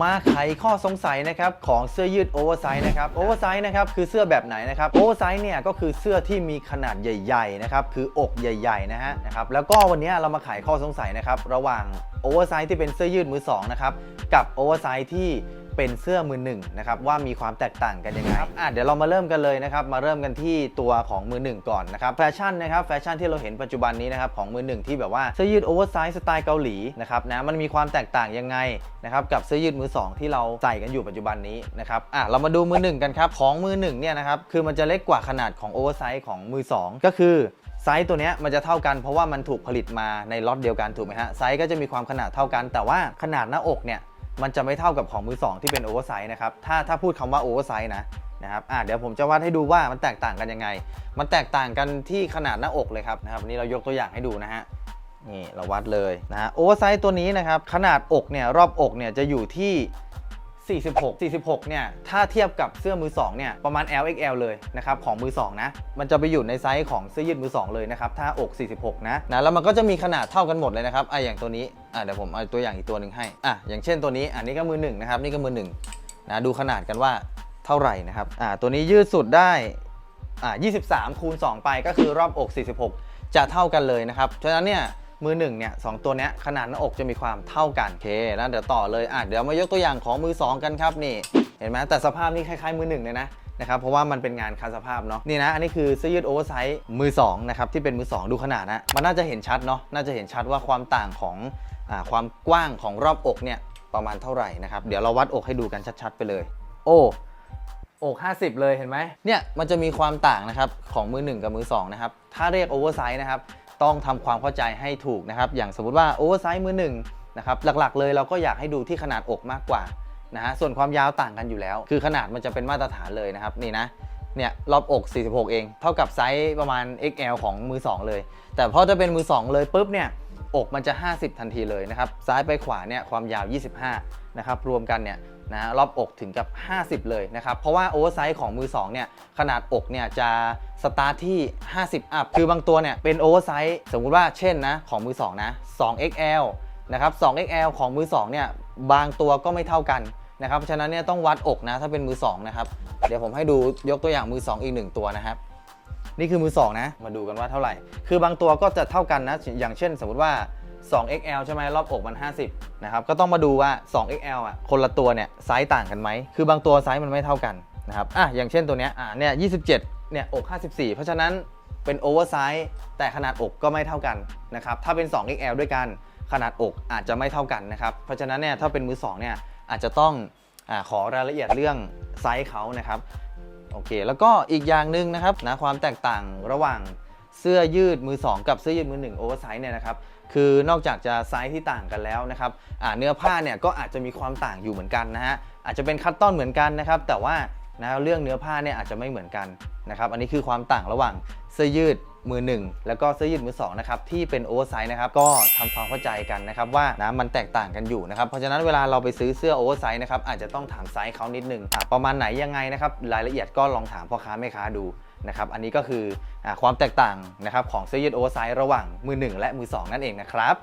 มาไขข้อสงสัยนะครับของเสื้อยืดโอเวอร์ไซส์นะครับโอเวอร์ไซส์นะครับคือเสื้อแบบไหนนะครับโอเวอร์ไซส์เนี่ยก็คือเสื้อที่มีขนาดใหญ่ ๆ นะครับ คืออกใหญ่ ๆ นะฮะนะครับแล้วก็วันนี้เรามาไขข้อสงสัยนะครับระหว่าง โอเวอร์ไซส์ที่เป็นเสื้อยืดมือสองนะครับกับโอเวอร์ไซส์ที่เป็นเสื้อมือหนึ่งนะครับว่ามีความแตกต่างกันยังไงครับอะเดี๋ยวเรามาเริ่มกันเลยนะครับมาเริ่มกันที่ตัวของมือหนึ่งก่อนนะครับแฟชั่นนะครับแฟชั่นที่เราเห็นปัจจุบันนี้นะครับของมือหนึ่งที่แบบว่าเสื้อยืดโอเวอร์ไซส์สไตล์เกาหลีนะครับนะมันมีความแตกต่างยังไงนะครับกับเสื้อยืดมือสองที่เราใส่กันอยู่ปัจจุบันนี้นะครับอะเรามาดูมือหนึ่งกันครับของมือหนึ่งเนี่ยนะครับคือมันจะเล็กกว่าขนาดของโอเวอร์ไซส์ของมือสองก็คือ ไซส์ตัวนี้มันจะเท่ากันเพราะว่ามันถูกผลิตมาในล็อตเดียวกันถูกไหมฮะไซส์ก็จะมีความขนาดเท่ากัน แต่ว่าขนาดหน้าอกเนี่ยมันจะไม่เท่ากับของมือสองที่เป็นโอเวอร์ไซส์นะครับถ้าถ้าพูดคำว่าโอเวอร์ไซส์นะนะครับอะเดี๋ยวผมจะวัดให้ดูว่ามันแตกต่างกันยังไง มันแตกต่างกันที่ขนาดหน้าอกเลยครับนะครับวันนี้เรายกตัวอย่างให้ดูนะฮะนี่เราวัดเลยนะโอเวอร์ไซส์ตัวนี้นะครับขนาดอกเนี่ยรอบอกเนี่ยจะอยู่ที่ 46 46 เนี่ย ถ้าเทียบกับเสื้อมือ 2 เนี่ย ประมาณ LXL เลยนะครับ ของมือ 2 นะ มันจะไปอยู่ในไซส์ของเสื้อยืดมือ 2 เลยนะครับ ถ้าอก 46 นะ นะ แล้วมันก็จะมีขนาดเท่ากันหมดเลยนะครับ อะ อย่างตัวนี้ อะ เดี๋ยวผมเอาตัวอย่างอีกตัวหนึ่งให้ อะ อย่างเช่นตัวนี้ อันนี้ก็มือ 1 นะครับ นี่ก็มือ 1 นะ ดูขนาดกันว่าเท่าไหร่นะครับ อะตัวนี้ยืดสุดได้ อะ23คูณ2ไป ก็คือรอบอก 46 จะเท่ากันเลยนะครับ ฉะนั้นเนี่ย มือหนึ่งเนี่ยสองตัวเนี้ยขนาดหน้าอกจะมีความเท่ากันโอเคแล้วเดี๋ยวต่อเลยอะเดี๋ยวมายกตัวอย่างของมือสองกันครับนี่ เห็นไหมแต่สภาพนี่คล้ายๆมือหนึ่งเลยนะนะครับเพราะว่ามันเป็นงานคันสภาพเนาะนี่นะอันนี้คือเสื้อยืดโอเวอร์ไซส์มือสองนะครับที่เป็นมือสองดูขนาดนะมันน่าจะเห็นชัดเนาะน่าจะเห็นชัดว่าความต่างของอ่าความกว้างของรอบอกเนี่ยประมาณเท่าไหร่นะครับเดี๋ยวเราวัดอกให้ดูกันชัดๆ ไปเลย โอ้อก50 เลยเห็นไหมเนี่ยมันจะมีความต่างนะครับของมือ 1 กับมือ2นะครับถ้าเรียกโอเวอร์ไซส์นะครับ ต้องทำความเข้าใจให้ถูกนะครับ อย่างสมมติว่าโอเวอร์ไซส์มือ1นะครับ หลักๆเลยเราก็อยากให้ดูที่ขนาดอกมากกว่านะฮะ ส่วนความยาวต่างกันอยู่แล้ว คือขนาดมันจะเป็นมาตรฐานเลยนะครับ นี่นะ เนี่ยรอบอก 46 เอง เท่ากับไซส์ประมาณ XL ของมือ 2 เลย แต่พอจะเป็นมือ 2 เลยปุ๊บเนี่ย อกมันจะ 50 ทันทีเลยนะครับ ซ้ายไปขวาเนี่ยความยาว 25 นะครับ รวมกันเนี่ยนะรอบอกถึงกับ 50 เลยนะครับ เพราะว่าโอเวอร์ไซส์ของมือ2เนี่ยขนาดอกเนี่ยจะสตาร์ทที่ 50 อัพ คือบางตัวเนี่ยเป็นโอเวอร์ไซส์สมมุติว่าเช่นนะของมือ2นะ 2XL นะครับ 2XL ของมือ2เนี่ยบางตัวก็ไม่เท่ากันนะครับ ฉะนั้นเนี่ยต้องวัดอกนะถ้าเป็นมือ2นะครับ เดี๋ยวผมให้ดูยกตัวอย่างมือ 2 อีก 1 ตัวนะครับ นี่คือมือ 2 นะ มาดูกันว่าเท่าไหร่ คือบางตัวก็จะเท่ากันนะ อย่างเช่น สมมติว่า 2XL ใช่ไหมรอบอกมัน 50 นะครับ ก็ต้องมาดูว่า 2XL อะ คนละตัวเนี่ยไซส์ต่างกันไหม คือบางตัวไซส์มันไม่เท่ากันนะครับ อะ อย่างเช่นตัวเนี้ย อะ เนี่ย 27 เนี่ย อก 54 เพราะฉะนั้นเป็นโอเวอร์ไซส์แต่ขนาดอกก็ไม่เท่ากันนะครับ ถ้าเป็น 2XL ด้วยกัน ขนาดอกอาจจะไม่เท่ากันนะครับ เพราะฉะนั้นเนี่ย ถ้าเป็นมือ2เนี่ย อาจจะต้องอขอรายละเอียดเรื่องไซส์เขานะครับ โอเค แล้วก็อีกอย่างหนึ่งนะครับนะความแตกต่างระหว่างเสื้อยืดมือ 2 กับเสื้อยืดมือ1โอเวอร์ไซส์เนี่ยนะครับคือนอกจากจะไซส์ที่ต่างกันแล้วนะครับอ่าเนื้อผ้าเนี่ยก็อาจจะมีความต่างอยู่เหมือนกันนะฮะอาจจะเป็นคัตตอนเหมือนกันนะครับแต่ว่านะเรื่องเนื้อผ้าเนี่ยอาจจะไม่เหมือนกันนะครับอันนี้คือความต่างระหว่างเสื้อยืด มือ 1 แล้วก็เสื้อยืดมือ2นะครับที่เป็นโอเวอร์ไซส์นะครับก็ทำความเข้าใจกันนะครับว่านะมันแตกต่างกันอยู่นะครับเพราะฉะนั้นเวลาเราไปซื้อเสื้อโอเวอร์ไซส์นะครับอาจจะต้องถามไซส์เขานิดนึงอะประมาณไหนยังไงนะครับรายละเอียดก็ลองถามพ่อค้าแม่ค้าดูนะครับอันนี้ก็คืออความแตกต่างนะครับของเสื้อยืดโอเวอร์ไซส์ระหว่างมือ 1 และมือ 2 นั่นเองนะครับ